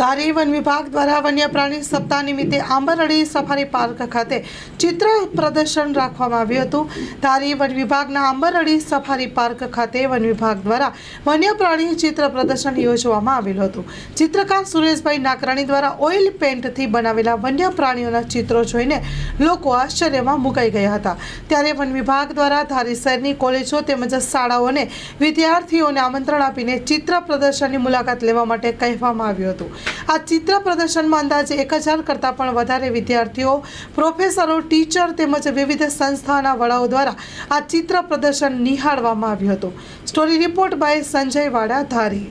ધારી one વિભાગ દ્વારા વન્ય પ્રાણી સપ્તાહ નિમિત્તે આંબરડી સફારી પાર્ક ખાતે ચિત્ર પ્રદર્શન રાખવામાં આવ્યું હતું. ધારી વન વિભાગના આંબરડી સફારી પાર્ક ખાતે વન વિભાગ દ્વારા વન્ય પ્રાણી ચિત્ર પ્રદર્શન યોજવામાં આવેલું હતું. ચિત્રકાર સુરેશભાઈ નાકરાણી દ્વારા ઓઇલ પેન્ટથી બનાવેલા વન્ય પ્રાણીઓના ચિત્રો જોઈને લોકો આશ્ચર્યમાં મુકાઈ ગયા હતા. ત્યારે વન વિભાગ દ્વારા ધારી શહેરની કોલેજો તેમજ શાળાઓને વિદ્યાર્થીઓને આમંત્રણ આપીને ચિત્ર પ્રદર્શનની મુલાકાત લેવા માટે કહેવામાં આવ્યું હતું. આ ચિત્ર પ્રદર્શનમાં અંદાજે એક હજાર કરતાં પણ વધારે વિદ્યાર્થીઓ, પ્રોફેસરો, ટીચર તેમજ વિવિધ સંસ્થાના વડાઓ દ્વારા આ ચિત્ર પ્રદર્શન નિહાળવામાં આવ્યું હતું. Story report by Sanjay Vada Dhari.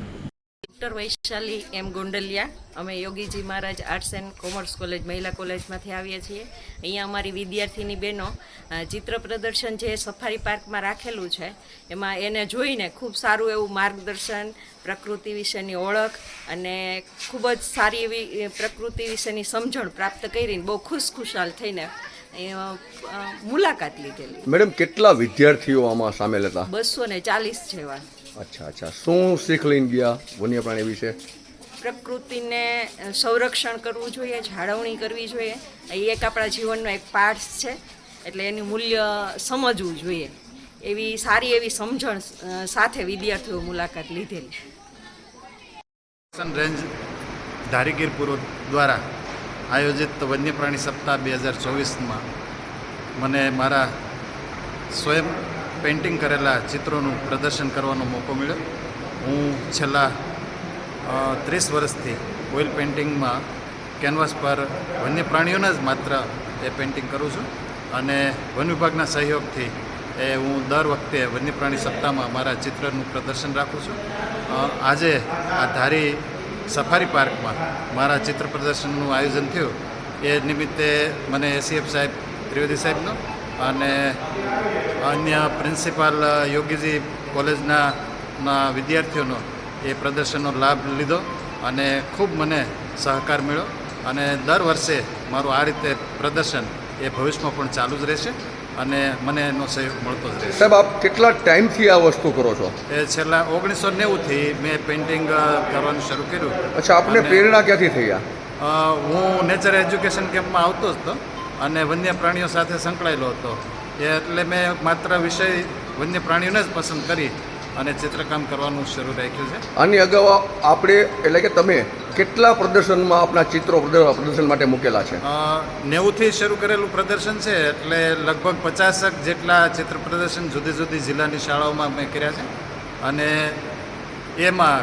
Doctor Vaishali M Gondaliya. અમે Yogiji Maharaj arts and commerce college મહિલા કોલેજમાંથી આવીએ છીએ. અહીંયા અમારી વિદ્યાર્થીની બહેનો ચિત્ર પ્રદર્શન જે સફારી પાર્કમાં રાખેલું છે એમાં એને જોઈને ખૂબ સારું એવું માર્ગદર્શન પ્રકૃતિ વિશેની ઓળખ અને ખૂબ જ સારી એવી પ્રકૃતિ વિશેની સમજણ પ્રાપ્ત કરીને બહુ ખુશખુશાલ થઈને એ, અ, અ, મુલાકાત લીધેલી. મેડમ કેટલા વિદ્યાર્થીઓ આમાં સામેલ હતા? બસો ને ચાલીસ જેવા. અચ્છા અચ્છા. શું શીખ લઈને ગયા? વન્ય પ્રાણી વિશે? પ્રકૃતિને સંરક્ષણ કરવું જોઈએ, જાળવણી કરવી જોઈએ. એ એક આપણા જીવનનો એક પાઠ છે. એટલે એનું મૂલ્ય સમજવું જોઈએ. એવી સારી એવી સમજણ સાથે વિદ્યાર્થીઓ મુલાકાત લીધેલી. રેન્જ ધારીગીર પૂર્વ દ્વારા આયોજિત વન્યપ્રાણી સપ્તાહ બે હજાર ચોવીસમાં મને મારા સ્વયં પેઇન્ટિંગ કરેલા ચિત્રોનું પ્રદર્શન કરવાનો મોકો મળ્યો. હું છેલ્લા ત્રીસ વર્ષથી ઓઇલ પેઇન્ટિંગમાં કેનવાસ પર વન્ય પ્રાણીઓના જ માત્ર એ પેઇન્ટિંગ કરું છું. અને વન વિભાગના સહયોગથી એ હું દર વખતે વન્ય પ્રાણી સપ્તાહમાં મારા ચિત્રનું પ્રદર્શન રાખું છું. આજે આ ધારી સફારી પાર્કમાં મારા ચિત્ર પ્રદર્શનનું આયોજન થયું. એ નિમિત્તે મને એસીએફ સાહેબ, ત્રિવેદી સાહેબનો અને અન્ય પ્રિન્સિપાલ યોગીજી કોલેજના વિદ્યાર્થીઓનો એ પ્રદર્શનનો લાભ લીધો અને ખૂબ મને સહકાર મળ્યો. અને દર વર્ષે મારું આ રીતે પ્રદર્શન એ ભવિષ્યમાં પણ ચાલુ જ રહેશે અને મને એનો સહયોગ મળતો જ રહેશે. સાહેબ આપ કેટલા ટાઈમથી આ વસ્તુ કરો છો? એ છેલ્લા ઓગણીસો નેવુંથી મેં પેઇન્ટિંગ કરવાનું શરૂ કર્યું. અચ્છા આપને પ્રેરણા ક્યાંથી થઈ આ? હું નેચર એજ્યુકેશન કેમ્પમાં આવતો જ હતો અને વન્ય પ્રાણીઓ સાથે સંકળાયેલો હતો. એટલે મેં માત્ર વિષય વન્ય પ્રાણીઓને જ પસંદ કરી અને ચિત્રકામ કરવાનું શરૂ રાખ્યું છે. આની અગાઉ આપણે એટલે કે તમે કેટલા પ્રદર્શનમાં આપના ચિત્રો પ્રદ- પ્રદર્શન માટે મૂકેલા છે? નેવુંથી શરૂ કરેલું પ્રદર્શન છે એટલે લગભગ પચાસક જેટલા ચિત્ર પ્રદર્શન જુદી જુદી જિલ્લાની શાળાઓમાં મેં કર્યા છે. અને એમાં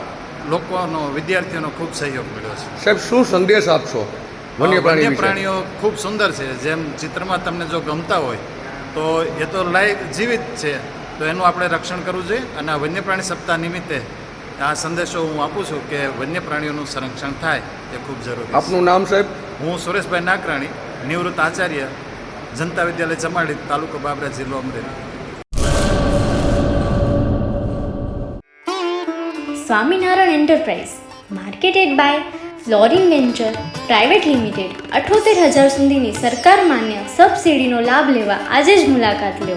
લોકોનો વિદ્યાર્થીઓનો ખૂબ સહયોગ મળ્યો છે. સાહેબ શું સંદેશ આપશો વન્ય પ્રાણી પ્રાણીઓ ખૂબ સુંદર છે. જેમ ચિત્રમાં તમને જો ગમતા હોય તો એ તો લાઈવ જીવિત છે. તો એનું આપણે રક્ષણ કરવું જોઈએ અને આ વન્ય પ્રાણી સપ્તાહ નિમિત્તે આ સંદેશો હું આપું છું કે વન્ય પ્રાણીઓનું સંરક્ષણ થાય એ ખૂબ જરૂરી આપનું નામ સાહેબ? હું સુરેશભાઈ નાકરાણી નિવૃત્ત આચાર્ય જનતા વિદ્યાલય ચમાડી તાલુકો બાબરા જિલ્લો Amreli. Swaminarayan enterprise marketed by flooring venture private limited અઠોતેર હજાર સુધીની સરકાર માન્ય સબસિડીનો લાભ લેવા આજે જ મુલાકાત લો.